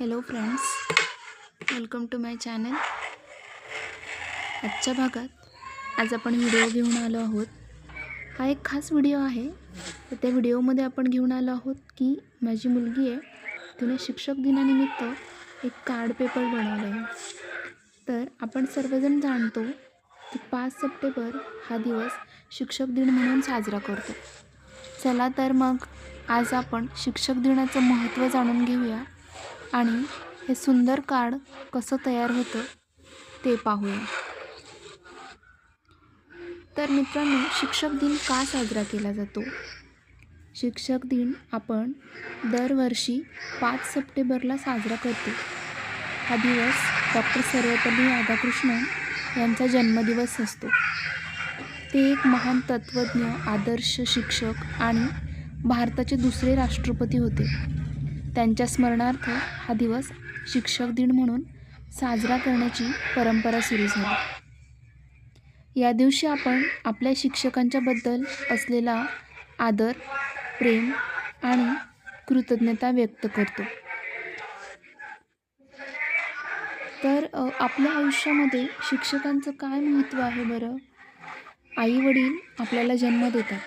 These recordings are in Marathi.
Hello friends welcome to my channel आजच्या भागात आज आपण व्हिडिओ घेऊन आलो आहोत. हा एक खास व्हिडिओ आहे. तर त्या व्हिडिओमध्ये आपण घेऊन आलो आहोत की माझी मुलगी आहे. तिने शिक्षक दिनानिमित्त एक कार्ड पेपर बनवलं आहे तर आपण सर्वजण जाणतो की पाच सप्टेंबर हा दिवस शिक्षक दिन म्हणून साजरा करतो. चला तर मग आज आपण शिक्षक दिनाचं महत्त्व जाणून घेऊया. आणि हे सुंदर कार्ड कसं तयार होतं ते पाहूया. तर मित्रांनो शिक्षक दिन का साजरा केला जातो? शिक्षक दिन आपण दरवर्षी पाच सप्टेंबरला साजरा करतो. हा दिवस डॉक्टर सर्वपल्ली राधाकृष्णन यांचा जन्मदिवस असतो. ते एक महान तत्त्वज्ञ आदर्श शिक्षक आणि भारताचे दुसरे राष्ट्रपती होते. त्यांच्या स्मरणार्थ हा दिवस शिक्षक दिन म्हणून साजरा करण्याची परंपरा सुरू झाली. या दिवशी आपण आपल्या शिक्षकांच्याबद्दल असलेला आदर प्रेम आणि कृतज्ञता व्यक्त करतो. तर आपल्या आयुष्यामध्ये शिक्षकांचं काय महत्त्व आहे बरं? आई वडील आपल्याला जन्म देतात.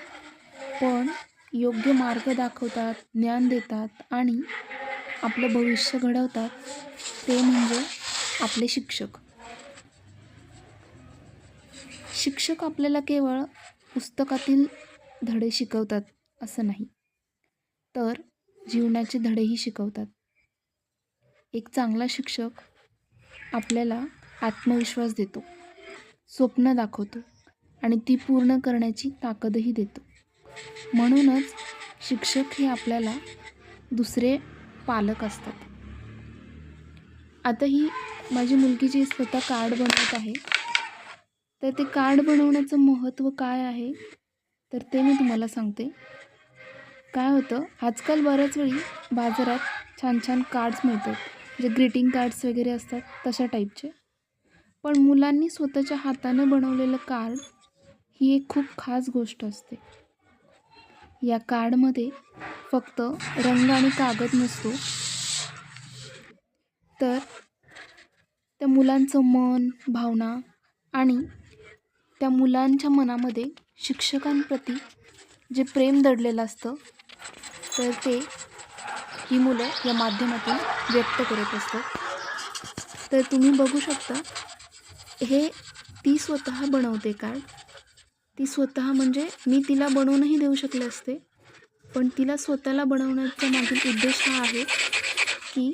पण योग्य मार्ग दाखवतात ज्ञान देतात आणि आपलं भविष्य घडवतात. ते म्हणजे आपले शिक्षक. शिक्षक आपल्याला केवळ पुस्तकातील धडे शिकवतात असं नाही तर जीवनाचे धडेही शिकवतात. एक चांगला शिक्षक आपल्याला आत्मविश्वास देतो स्वप्न दाखवतो आणि ती पूर्ण करण्याची ताकदही देतो. म्हणूनच शिक्षक हे आपल्याला दुसरे पालक असतात. आता ही माझी मुलगी जी स्वतः कार्ड बनवत आहे तर ते कार्ड बनवण्याचं महत्त्व काय आहे? तर ते मी तुम्हाला सांगते. काय होतं आजकाल बऱ्याच वेळी बाजारात छान छान कार्ड्स मिळतात. जे ग्रीटिंग कार्ड्स वगैरे असतात तशा टाईपचे. पण मुलांनी स्वतःच्या हातानं बनवलेलं कार्ड ही एक खूप खास गोष्ट असते. या कार्डमध्ये फक्त रंग आणि कागद नसतो. तर त्या मुलांचं मन भावना आणि त्या मुलांच्या मनामध्ये शिक्षकांप्रती जे प्रेम दडलेलं असतं तर ते ही मुलं या माध्यमातून व्यक्त करत असतात. तर तुम्ही बघू शकता हे ती स्वतः बनवते कार्ड. ती स्वतः म्हणजे मी तिला बनवूनही देऊ शकले असते. पण तिला स्वतःला बनवण्याचा मागील उद्देश हा आहे की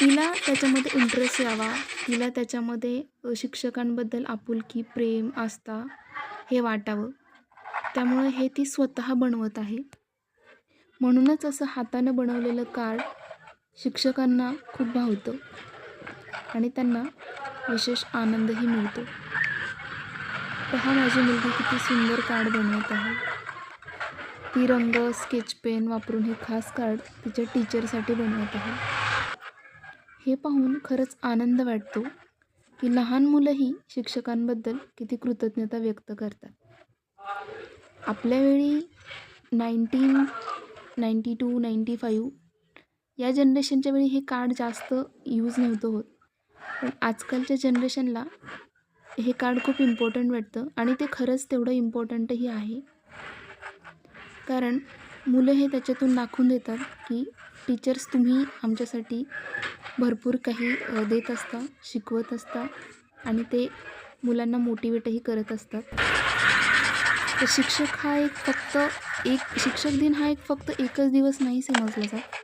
तिला त्याच्यामध्ये इंटरेस्ट यावा. तिला त्याच्यामध्ये शिक्षकांबद्दल आपुलकी प्रेम आस्था हे वाटावं. त्यामुळे हे ती स्वतः बनवत आहे. म्हणूनच असं हातानं बनवलेलं कार्ड शिक्षकांना खूप भावतं आणि त्यांना विशेष आनंदही मिळतो. पहा माझी मुलगी किती सुंदर कार्ड बनवत आहे. ती रंग स्केच पेन वापरून हे खास कार्ड तिच्या टीचरसाठी बनवत आहे. हे पाहून खरंच आनंद वाटतो की लहान मुलंही शिक्षकांबद्दल किती कृतज्ञता व्यक्त करतात. आपल्यावेळी nineteen ninety two ninety five या जनरेशनच्या वेळी हे कार्ड जास्त यूज नव्हतं होत. पण आजकालच्या जनरेशनला हे कार्ड खूप इम्पॉर्टंट वाटतं आणि ते खरंच तेवढं इम्पॉर्टंटही आहे. कारण मुलं हे त्याच्यातून दाखवून देतात की टीचर्स तुम्ही आमच्यासाठी भरपूर काही देत असता शिकवत असता आणि ते मुलांना मोटिवेटही करत असतात. तर शिक्षक हा एक फक्त एक शिक्षक दिन हा एक फक्त एकच दिवस नाही समजला जात.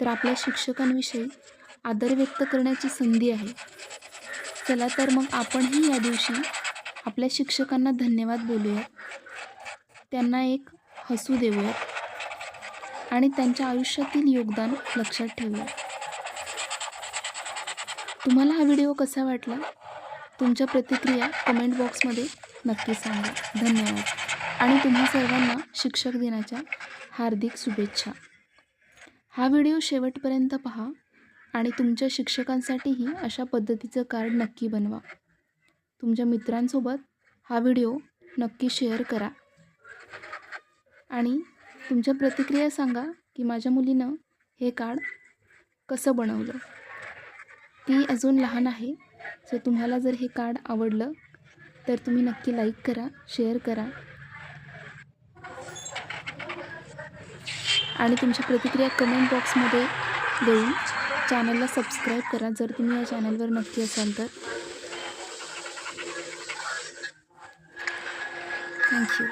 तर आपल्या शिक्षकांविषयी आदर व्यक्त करण्याची संधी आहे. चला तर मग आपणही या दिवशी आपल्या शिक्षकांना धन्यवाद बोलूयात. त्यांना एक हसू देऊयात आणि त्यांच्या आयुष्यातील योगदान लक्षात ठेवूया तुम्हाला हा व्हिडिओ कसा वाटला? तुमच्या प्रतिक्रिया कमेंट बॉक्समध्ये नक्की सांगा. धन्यवाद. आणि तुम्हा सर्वांना शिक्षक दिनाच्या हार्दिक शुभेच्छा. हा व्हिडिओ शेवटपर्यंत पहा. आणि तुमच्या शिक्षकांसाठीही अशा पद्धतीचं कार्ड नक्की बनवा. तुमच्या मित्रांसोबत हा व्हिडिओ नक्की शेअर करा. आणि तुमच्या प्रतिक्रिया सांगा की माझ्या मुलीनं हे कार्ड कसं बनवलं? ती अजून लहान आहे सो तुम्हाला जर हे कार्ड आवडलं तर तुम्ही नक्की लाईक करा शेअर करा. आणि तुमच्या प्रतिक्रिया कमेंट बॉक्समध्ये देऊन चॅनलला सबस्क्राईब करा. जर तुम्ही या चॅनलवर नक्की असाल तर. थँक्यू